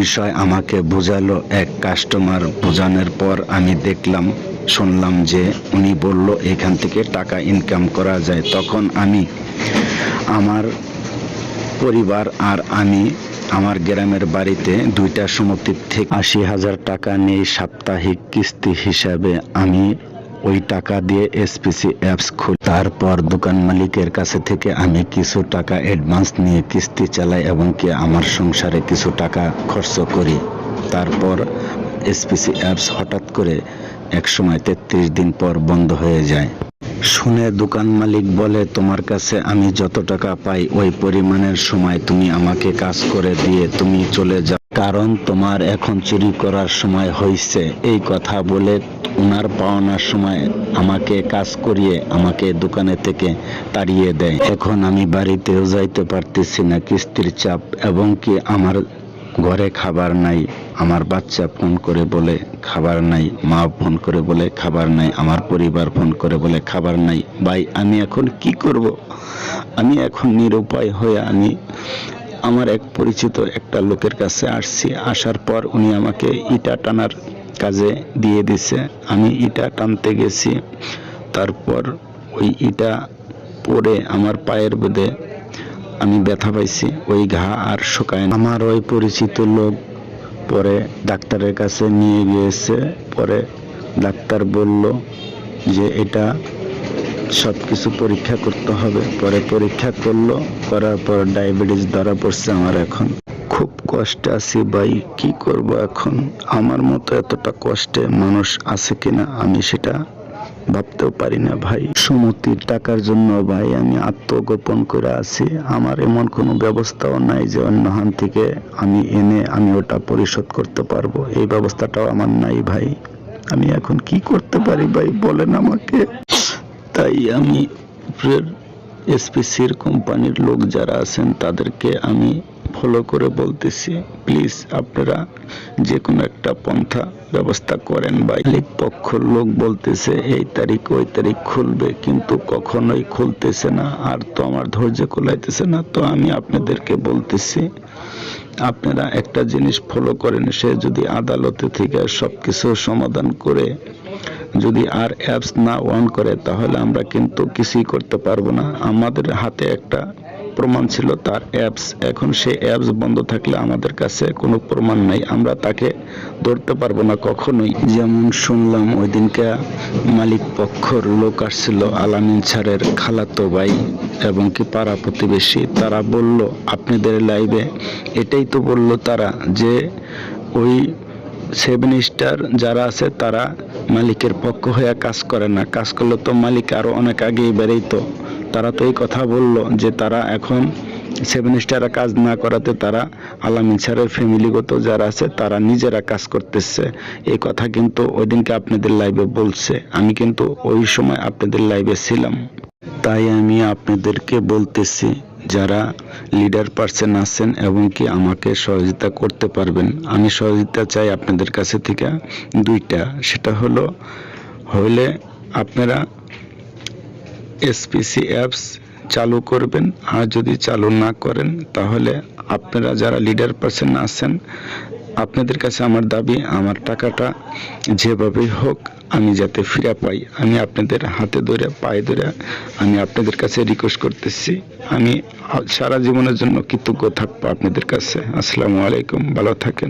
বিষয় আমাকে বোঝালো এক কাস্টমার বোঝানোর পর আমি দেখলাম, শুনলাম যে উনি বলল, এখান থেকে টাকা ইনকাম করা যায়। তখন আমি, আমার পরিবার আর আমি, আমার গ্রামের বাড়িতে দুইটা সমিতির থেকে আশি হাজার টাকা নিয়ে সাপ্তাহিক কিস্তি হিসাবে আমি ওই টাকা দিয়ে এসপিসি অ্যাপস খুলি। তারপর দোকান মালিকের কাছে থেকে আমি কিছু টাকা অ্যাডভান্স নিয়ে কিস্তি চালাই এবং কি আমার সংসারে কিছু টাকা খরচ করি। তারপর এসপিসি অ্যাপস হঠাৎ করে এক সময় তেত্রিশ দিন পর বন্ধ হয়ে যায়। শুনে দোকান মালিক বলে, তোমার কাছে আমি যত টাকা পাই, ওই পরিমাণের সময় তুমি আমাকে কাজ করে দিয়ে তুমি চলে যাও। কারণ তোমার এখন চুরি করার সময় হয়েছে এই কথা বলে ওনার পাওনার সময় আমাকে কাজ করিয়ে আমাকে দোকানে থেকে তাড়িয়ে দেয়। এখন আমি বাড়িতেও যাইতে পারতেছি না, কিস্তির চাপ, এবং কি আমার ঘরে খাবার নাই। আমার বাচ্চা ফোন করে বলে, খাবার নাই। মা ফোন করে বলে, খাবার নাই। আমার পরিবার ফোন করে বলে, খাবার নাই। ভাই, আমি এখন কি করব? আমি এখন নিরুপায় হয়ে আমি আমার এক পরিচিত একটা লোকের কাছে আসছি। আসার পর উনি আমাকে ইটা টানার কাজে দিয়ে দিছে। আমি ইটা টানতে গেছি, তারপর ওই ইটা পরে আমার পায়ের বেঁধে আমি ব্যথা পাইছি, ওই ঘা আর শুকায়। আমার ওই পরিচিত লোক পরে ডাক্তারের কাছে নিয়ে গিয়েছে, পরে ডাক্তার বলল যে এটা সব কিছু পরীক্ষা করতে হবে। পরে পরীক্ষা করল, করার পর ডায়াবেটিস ধরা পড়ছে আমার এখন। খুব কষ্টে আছি ভাই, কি করব এখন? আমার মতো এতটা কষ্টে মানুষ আছে কিনা আমি সেটা ভাবতেও পারি না ভাই। সমতির টাকার জন্য ভাই আমি আত্মগোপন করে আছি। আমার এমন কোনো ব্যবস্থাও নাই যে অন্য হান থেকে আমি এনে আমি ওটা পরিশোধ করতে পারব। এই ব্যবস্থাটাও আমার নাই ভাই। আমি এখন কি করতে পারি ভাই, বলেন আমাকে। তাই আমি এসপিসির কোম্পানির লোক যারা আছেন তাদেরকে আমি ফলো করে বলতেছি প্লিজ আপনারা যে কোনো একটা পন্থা ব্যবস্থা করেন বা মালিক পক্ষর লোক বলতেছে, এই তারিখ ওই তারিখ খুলবে, কিন্তু কখনোই খুলতেছে না। আর তো আমার ধৈর্য কোলাইতেছে না, তো আমি আপনাদেরকে বলতেছি, আপনারা একটা জিনিস ফলো করেন, সে যদি আদালতে থেকে সব কিছু সমাধান করে, যদি আর অ্যাপস না অন করে, তাহলে আমরা কিন্তু কিছুই করতে পারব না। আমাদের হাতে একটা প্রমাণ ছিল, তার অ্যাপস এখন সে অ্যাপস বন্ধ থাকলে আমাদের কাছে কোনো প্রমাণ নাই, আমরা তাকে ধরতে পারব না কখনোই। যেমন শুনলাম ওই দিনকে মালিক পক্ষর লোক আসছিল আলামিন ছাড়ের খালাতো ভাই এবং কি পাড়া প্রতিবেশী, তারা বলল, আপনাদের লাইভে এটাই তো বলল তারা যে ওই সেভেন স্টার যারা আছে তারা মালিকের পক্ষ হয়ে কাজ করে না। কাজ করলে তো মালিক আরও অনেক আগেই বেরেইতো তারা তো এই কথা বলল যে তারা এখন সেভেন স্টারে কাজ না করাতে তারা আলামিন স্যারের ফ্যামিলিগত যারা আছে, তারা নিজেরা কাজ করতেছে। এই কথা কিন্তু ওই দিনকে আপনাদের লাইভে বলছে। আমি কিন্তু ওই সময় আপনাদের লাইভে ছিলাম। তাই আমি আপনাদেরকে বলতেছি, যারা লিডার পার্সন আছেন এবং কি আমাকে সহযোগিতা করতে পারবেন, আমি সহযোগিতা চাই আপনাদের কাছে থেকে। দুইটা, সেটা হলো, হইলে আপনারা এসপিসি অ্যাপস চালু করবেন। আর যদি চালু না করেন, তাহলে আপনারা যারা লিডার পার্সন আছেন, আপনাদের কাছে আমার দাবি, আমার টাকাটা যেভাবেই হোক আমি যাতে ফিরে পাই। আমি আপনাদের হাতে ধরে, পায়ে ধরে আমি আপনাদের কাছে রিকোয়েস্ট করতেছি। আমি সারা জীবনের জন্য কৃতজ্ঞ থাকব আপনাদের কাছে। আসসালামু আলাইকুম। ভালো থাকেন।